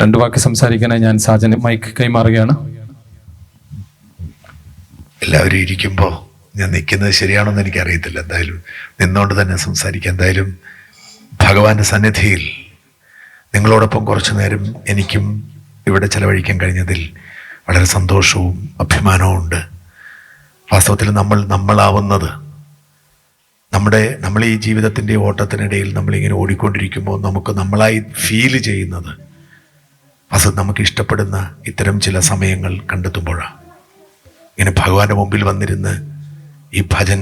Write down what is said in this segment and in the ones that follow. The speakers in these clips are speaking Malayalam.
രണ്ട് വാക്ക് സംസാരിക്കാനായി ഞാൻ സാജന് മൈക്ക് കൈമാറുകയാണ്. എല്ലാവരും ഇരിക്കുമ്പോൾ ഞാൻ നിൽക്കുന്നത് ശരിയാണോന്ന് എനിക്ക് എനിക്കറിയത്തില്ല. എന്തായാലും നിന്നുകൊണ്ട് തന്നെ സംസാരിക്കാം. എന്തായാലും ഭഗവാന്റെ സന്നിധിയിൽ നിങ്ങളോടൊപ്പം കുറച്ചു നേരം എനിക്കും ഇവിടെ ചെലവഴിക്കാൻ കഴിഞ്ഞതിൽ വളരെ സന്തോഷവും അഭിമാനവും ഉണ്ട്. വാസ്തവത്തിൽ നമ്മൾ നമ്മളാവുന്നത് നമ്മുടെ നമ്മൾ ഈ ജീവിതത്തിന്റെ ഓട്ടത്തിനിടയിൽ നമ്മളിങ്ങനെ ഓടിക്കൊണ്ടിരിക്കുമ്പോൾ നമുക്ക് നമ്മളായി ഫീൽ ചെയ്യുന്നത് അത് നമുക്ക് ഇഷ്ടപ്പെടുന്ന ഇത്തരം ചില സമയങ്ങൾ കണ്ടെത്തുമ്പോഴാണ് ഇങ്ങനെ ഭഗവാന്റെ മുമ്പിൽ വന്നിരുന്ന് ഈ ഭജൻ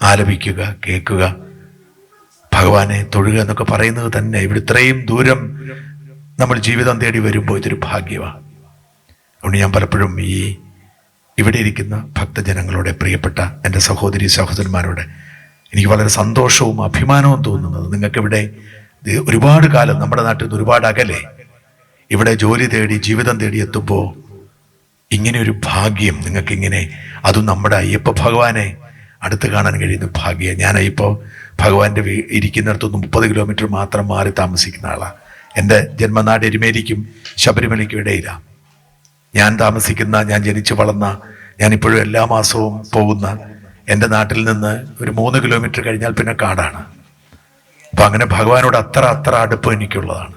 ആലപിക്കുക കേൾക്കുക ഭഗവാനെ തൊഴുക എന്നൊക്കെ പറയുന്നത് തന്നെ ഇവിടെ ഇത്രയും ദൂരം നമ്മൾ ജീവിതം തേടി വരുമ്പോൾ ഇതൊരു ഭാഗ്യമാണ് അതുകൊണ്ട് ഞാൻ പലപ്പോഴും ഈ ഇവിടെ ഇരിക്കുന്ന ഭക്തജനങ്ങളോടെ പ്രിയപ്പെട്ട എന്റെ സഹോദരി സഹോദരന്മാരോട് എനിക്ക് വളരെ സന്തോഷവും അഭിമാനവും തോന്നുന്നത്. നിങ്ങൾക്കിവിടെ ഒരുപാട് കാലം നമ്മുടെ നാട്ടിൽ നിന്ന് ഒരുപാട് അകലെ. ഇവിടെ ജോലി തേടി ജീവിതം തേടി എത്തുമ്പോൾ ഇങ്ങനെ ഒരു ഭാഗ്യം നിങ്ങൾക്കിങ്ങനെ അതും നമ്മുടെ അയ്യപ്പ ഭഗവാനെ അടുത്ത് കാണാൻ കഴിയുന്ന ഭാഗ്യം. ഞാൻ ഇപ്പോൾ ഭഗവാന്റെ ഇരിക്കുന്നിടത്തുനിന്ന് മുപ്പത് കിലോമീറ്റർ മാത്രം മാറി താമസിക്കുന്ന ആളാണ് എന്റെ ജന്മനാട് എരുമേലിക്കും ശബരിമലയ്ക്കും ഇടയിലാണ് ഞാൻ താമസിക്കുന്ന ഞാൻ ജനിച്ചു വളർന്ന ഞാനിപ്പോഴും എല്ലാ മാസവും പോകുന്ന എന്റെ നാട്ടിൽ നിന്ന് ഒരു മൂന്ന് കിലോമീറ്റർ കഴിഞ്ഞാൽ പിന്നെ കാടാണ്. അപ്പം അങ്ങനെ ഭഗവാനോട് അത്ര അത്ര അടുപ്പം എനിക്കുള്ളതാണ്.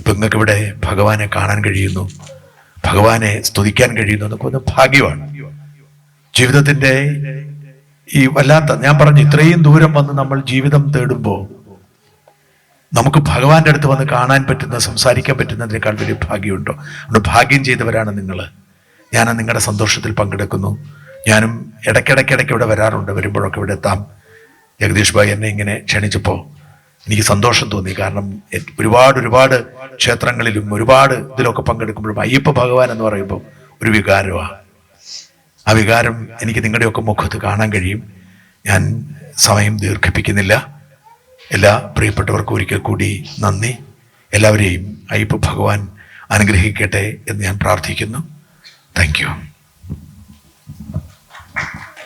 ഇപ്പം നിങ്ങൾക്ക് ഇവിടെ ഭഗവാനെ കാണാൻ കഴിയുന്നു ഭഗവാനെ സ്തുതിക്കാൻ കഴിയുന്നു എന്നൊക്കെ ഒന്ന് ഭാഗ്യമാണ്. ജീവിതത്തിന്റെ ഈ വല്ലാത്ത ഞാൻ പറഞ്ഞു ഇത്രയും ദൂരം വന്ന് നമ്മൾ ജീവിതം തേടുമ്പോൾ നമുക്ക് ഭഗവാന്റെ അടുത്ത് വന്ന് കാണാൻ പറ്റുന്ന സംസാരിക്കാൻ പറ്റുന്നതിനേക്കാൾ വലിയ ഭാഗ്യമുണ്ടോ? അതുകൊണ്ട് ഭാഗ്യം ചെയ്തവരാണ് നിങ്ങൾ ഞാൻ നിങ്ങളുടെ സന്തോഷത്തിൽ പങ്കെടുക്കുന്നു. ഞാനും ഇടയ്ക്കിടയ്ക്കിടയ്ക്ക് ഇവിടെ വരാറുണ്ട് വരുമ്പോഴൊക്കെ ഇവിടെ എത്താം. ജഗദീഷ് ഭായി എന്നെ ഇങ്ങനെ ക്ഷണിച്ചപ്പോൾ എനിക്ക് സന്തോഷം തോന്നി. കാരണം ഒരുപാട് ഒരുപാട് ക്ഷേത്രങ്ങളിലും ഒരുപാട് ഇതിലൊക്കെ പങ്കെടുക്കുമ്പോഴും അയ്യപ്പ ഭഗവാൻ എന്ന് പറയുമ്പോൾ ഒരു വികാരമാണ്. ആ വികാരം എനിക്ക് നിങ്ങളുടെയൊക്കെ മുഖത്ത് കാണാൻ കഴിയും. ഞാൻ സമയം ദീർഘിപ്പിക്കുന്നില്ല. എല്ലാ പ്രിയപ്പെട്ടവർക്കും ഒരിക്കൽ കൂടി നന്ദി. എല്ലാവരെയും അയ്യപ്പ ഭഗവാൻ അനുഗ്രഹിക്കട്ടെ എന്ന് ഞാൻ പ്രാർത്ഥിക്കുന്നു. താങ്ക്